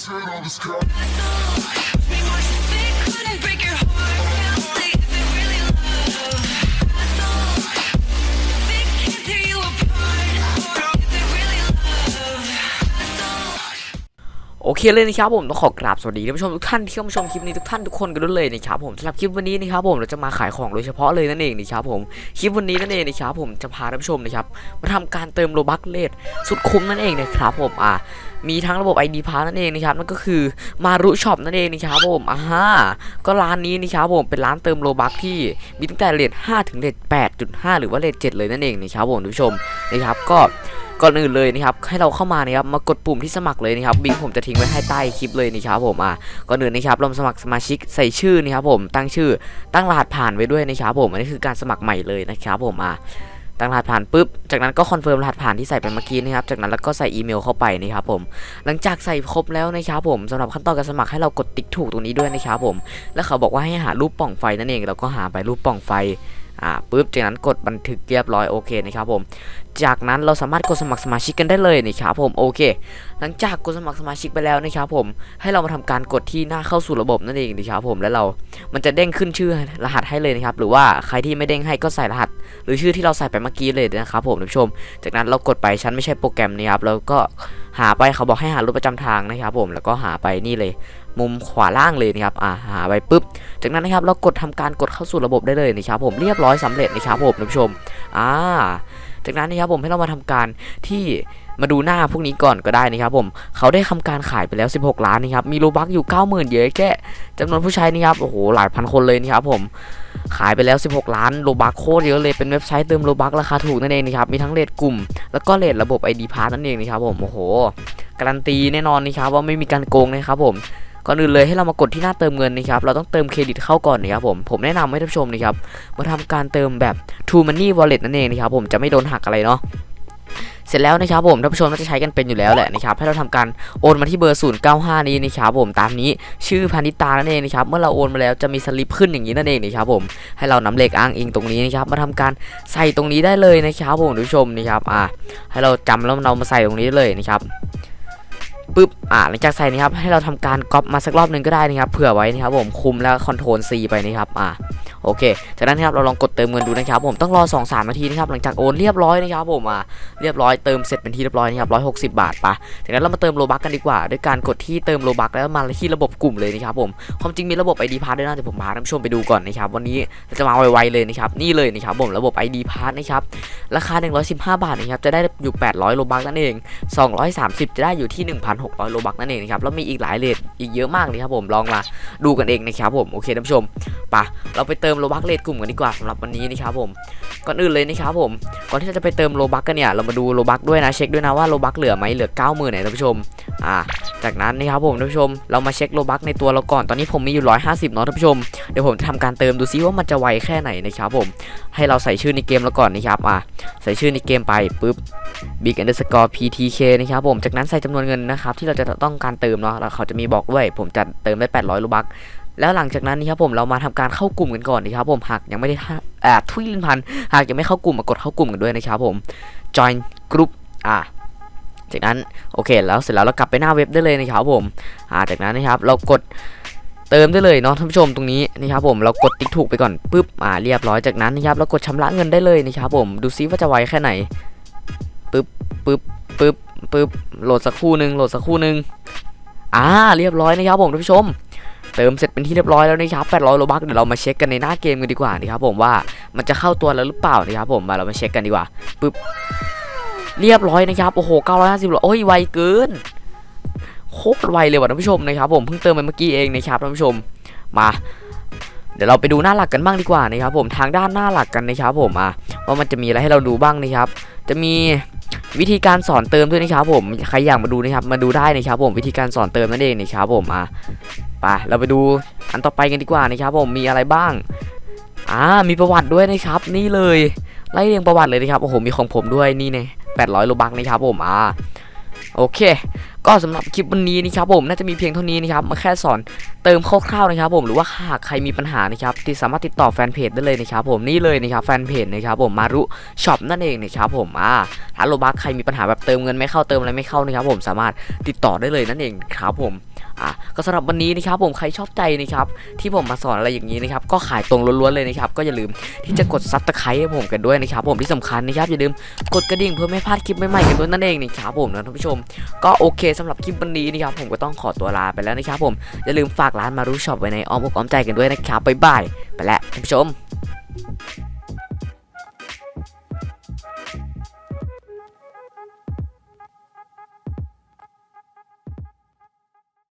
โอเคเลยนะครับผมต้องขอกราบสวัสดีท่านผู้ชมทุกท่านที่เข้ามาชมคลิปนี้ทุกท่านทุกคนกันด้วยเลยนะครับผมสำหรับคลิปวันนี้นะครับผมเราจะมาขายของโดยเฉพาะเลยนั่นเองนะครับผมคลิปวันนี้นั่นเองนะครับผมจะพาท่านผู้ชมนะครับมาทำการเติมโลบัคเลทสุดคุ้มนั่นเองนะครับผมอ่า มีทั้งระบบ ID p a s s นั่นเองนะครับนั่นก็คือมารุช็อปนั่นเองนะครับผมอ่าฮะก็ร้านนี้นะครับผมเป็นร้านเติมโลบัคที่มีตั้งแต่เลท5ถึงเลท8.5 หรือว่าเลท7เลยนั่นเองนะครับผมท่านผู้ชมนะครับก็ก่อนอื่นเลยนะครับให้เราเข้ามานะครับมากดปุ่มที่สมัครเลยนะครับบิงผมจะทิ้งไว้ให้ใต้คลิปเลยนะครับผมอะก่อนอื่นนะครับเรามาสมัครสมาชิกใส่ชื่อนะครับผมตั้งชื่อตั้งรหัสผ่านไว้ด้วยนะครับผมอันนี้คือการสมัครใหม่เลยนะครับผมอะ ตั้งรหัสผ่านปุ๊บ จากนั้นก็คอนเฟิร์มรหัสผ่านที่ใส่ไปเมื่อกี้นะครับ จากนั้นแล้วก็ใส่อีเมลเข้าไปนะครับผม หลังจากใส่ครบแล้วนะครับผมสำหรับขั้นตอนการสมัครให้เรากดติ๊กถูกตรงนี้ด้วยนะครับผม แล้วเขาบอกว่าให้หารูปป่องไฟนั่นเอง เราก็หาไปรูปป่องไฟ อ่าปุ๊บจากนั้นกดบันทึกเรียบร้อยโอเคนะครับผม จากนั้นเราสามารถกดสมัครสมาชิกกันได้เลยนะครับผมโอเค หลังจากกดสมัครสมาชิกไปแล้วนะครับผมให้เรามาทำการกดที่หน้าเข้าสู่ระบบนั่นเองนะครับผมแล้วเรา มันจะเด้งขึ้นชื่อรหัสให้เลยนะครับหรือว่าใครที่ไม่เด้งให้ก็ใส่รหัส หรือชื่อที่เราใส่ไปเมื่อกี้เลยนะครับผมท่านผู้ชม จากนั้นเรากดไปฉันไม่ใช่โปรแกรมนี้ครับแล้วก็หาไปเขาบอกให้หารูปประจำทางนะครับผมแล้วก็หาไปนี่เลย มุมขวาล่างเลยนะครับอ่าหาไปปุ๊บ จากนั้นนะครับเรากดทำการกดเข้าสู่ระบบได้เลยนะครับผมเรียบร้อยสำเร็จนะครับผมท่านผู้ชมอ่าจากนั้นนะครับผมให้เรามาทำการที่ มาดูหน้าพวกนี้ก่อนก็ได้นะครับผมเขาได้ทำการขายไปแล้ว 16 ล้านนะครับมีโลบักอยู่ 90,000 เยอะแค่จำนวนผู้ใช้นะครับโอ้โหหลายพันคนเลยนะครับผมขายไปแล้ว 16 ล้านโลบักโคตรเยอะเลยเป็นเว็บไซต์เติมโลบักราคาถูกนั่นเองนะครับมีทั้งเลทกลุ่ม แล้วก็เลทระบบ ID p a s s นั่นเองนะครับผมโอ้โหการันตีแน่นอนนะครับว่าไม่มีการโกงนะครับผมก่อนอื่นเลยให้เรามากดที่หน้าเติมเงินนะครับเราต้องเติมเครดิตเข้าก่อนนะครับผมผมแนะนำให้ท่านผู้ชมนะครับมาทำการเติมแบบ True Money Wallet นั่นเองนะครับผมจะไม่โดนหักอะไรเนาะ เสร็จแล้วนะครับผมท่านผู้ชมน่าจะใช้กันเป็นอยู่แล้วแหละนะครับให้เราทำการโอนมาที่เบอร์ 095 นี้นะครับผมตามนี้ชื่อพานิตานั่นเองนะครับเมื่อเราโอนมาแล้วจะมีสลิปขึ้นอย่างนี้นั่นเองนะครับผมให้เรานำเลขอ้างอิงตรงนี้นะครับมาทำการใส่ตรงนี้ได้เลยนะครับผมท่านผู้ชมนะครับอ่าให้เราจำแล้วเรามาใส่ตรงนี้เลยนะครับปึ๊บ อ่า หลังจากใส่นะครับ ให้เราทำการก๊อปมาสักรอบหนึ่งก็ได้นะครับ เผื่อไว้นะครับผม คุมแล้วคอนโทรล C ไปนะครับ อ่า โอเค จากนั้นนะครับเราลองกดเติมเงินดูนะครับผมต้องรอ2-3นาทีนะครับหลังจากโอนเรียบร้อยนะครับผมอ่าเรียบร้อยเติมเสร็จเป็นที่เรียบร้อยนะครับ160บาทปะจากนั้นเรามาเติมโลบักกันดีกว่าด้วยการกดที่เติมโลบักแล้วมาที่ระบบกลุ่มเลยนะครับผมความจริงมีระบบ ID Pass ด้วยนะเดี๋ยวผมพาท่านผู้ชมไปดูก่อนนะครับวันนี้เราจะมาไวๆเลยนะครับนี่เลยนะครับผมระบบ ID Pass นะครับราคา 115 บาทนะครับจะได้อยู่ 800 โลบักนั่นเอง 230 จะได้อยู่ที่ 1,600 โลบักนั่นเองนะครับแล้วมีอีกหลายเลทอีกเยอะมากเลยครับผมลองมาดูกันเองนะครับผมโอเคท่านผู้ชมปะเราไปเติมติมโลบักเลทกลุ่มกันดีกว่าสำหรับวันนี้นะครับผมก่อนอื่นเลยนะครับผมก่อนที่เราจะไปเติมโลบักกันเนี่ยเรามาดูโลบักด้วยนะเช็คด้วยนะว่าโลบักเหลือไหมเหลือ90,000ไหนท่านผู้ชมอ่าจากนั้นนะครับผมท่านผู้ชมเรามาเช็คโลบักในตัวเราก่อนตอนนี้ผมมีอยู่ 150เนาะท่านผู้ชมเดี๋ยวผมจะทำการเติมดูซิว่ามันจะไวแค่ไหนนะครับผมให้เราใส่ชื่อในเกมเราก่อนนะครับอ่าใส่ชื่อในเกมไปปุ๊บ big underscore ptk นะครับผมจากนั้นใส่จำนวนเงินนะครับที่เราจะต้องการเติมเนาะแล้วเขาจะมีบอกด้วย ผมจะเติมได้ 800ลูบัก แล้วหลังจากนั้นนี่ครับผมเรามาทำการเข้ากลุ่มกันก่อนนะครับผมหากยังไม่ได้ท่าอ่าทุยลินพันหากยังไม่เข้ากลุ่มมากดเข้ากลุ่มกันด้วยนะครับผม join group อ่าจากนั้นโอเคแล้วเสร็จแล้วเรากลับไปหน้าเว็บได้เลยนะครับผมอ่าจากนั้นนะครับเรากดเติมได้เลยเนาะท่านผู้ชมตรงนี้นะครับผมเรากดติ๊กถูกไปก่อนปุ๊บอ่าเรียบร้อยจากนั้นนะครับเรากดชำระเงินได้เลยนะครับผมดูซิว่าจะไวแค่ไหนปึ๊บปึ๊บปึ๊บปึ๊บโหลดสักครู่หนึ่งโหลดสักครู่หนึ่งอ่าเรียบร้อยนะครับผมท่านผู้ชม เติมเสร็จเป็นที่เรียบร้อยแล้วนะครับ800โลบักเดี๋ยวเรามาเช็คกันในหน้าเกมกันดีกว่านะครับผมว่ามันจะเข้าตัวแล้วหรือเปล่านะครับผมมาเรามาเช็คกันดีกว่าปึ๊บเรียบร้อยนะครับโอ้โห950โลโอ้ยไวเกินโคตรไวเลยว่ะท่านผู้ชมนะครับผมเพิ่งเติมไปเมื่อกี้เองนะครับท่านผู้ชมมา เดี๋ยวเราไปดูหน้าหลักกันบ้างดีกว่านะครับผมทางด้านหน้าหลักกันนะครับผมอะว่ามันจะมีอะไรให้เราดูบ้างนะครับ จะมี วิธีการสอนเติมด้วยนะครับผมใครอยากมาดูนะครับมาดูได้นะครับผมวิธีการสอนเติมนั่นเองนะครับผมอะไปเราไปดูอันต่อไปกันดีกว่านะครับผมมีอะไรบ้างอ่ามีประวัติด้วยนะครับ นี่เลยไล่เรียงประวัติเลยนะครับโอ้โหมีของผมด้วยนี่เนี่ยแปดร้อยโลบักนะครับผมอ่าโอเคก็สำหรับคลิปวันนี้นะครับผมน่าจะมีเพียงเท่านี้นะครับมาแค่สอนเติมคร่าวๆนะครับ ผมหรือว่าหากใครมีปัญหานะครับที่สามารถติดต่อแฟนเพจได้เลยนะครับผมนี่เลยนะครับแฟนเพจนะครับผมมารุช็อปนั่นเองนะครับผมอ่าถ้าโลบักใครมีปัญหาแบบเติมเงินไม่เข้าเติมอะไรไม่เข้านะครับ ผมสามารถติดต่อได้เลยนั่นเองครับผมอะก็สำหรับวันนี้นะครับผมใครชอบใจนะครับที่ผมมาสอนอะไรอย่างนี้นะครับก็ขายตรงล้วนๆเลยนะครับก็อย่าลืมที่จะกดซับสไครต์ให้ผมกันด้วยนะครับผมที่สำคัญนะครับอย่าลืมกดกระดิ่งเพื่อไม่พลาดคลิปใหม่ๆกันด้วยนั่นเองนะครับผมนะท่านผู้ชมก็โอเคสำหรับคลิปวันนี้นะครับผมก็ต้องขอตัวลาไปแล้วนะครับผม อย่าลืมฝากร้านมารู้ช็อปไว้ในอ้อมอกอ้อมใจกันด้วยนะครับบ๊ายบายไปแล้วท่านผู้ชม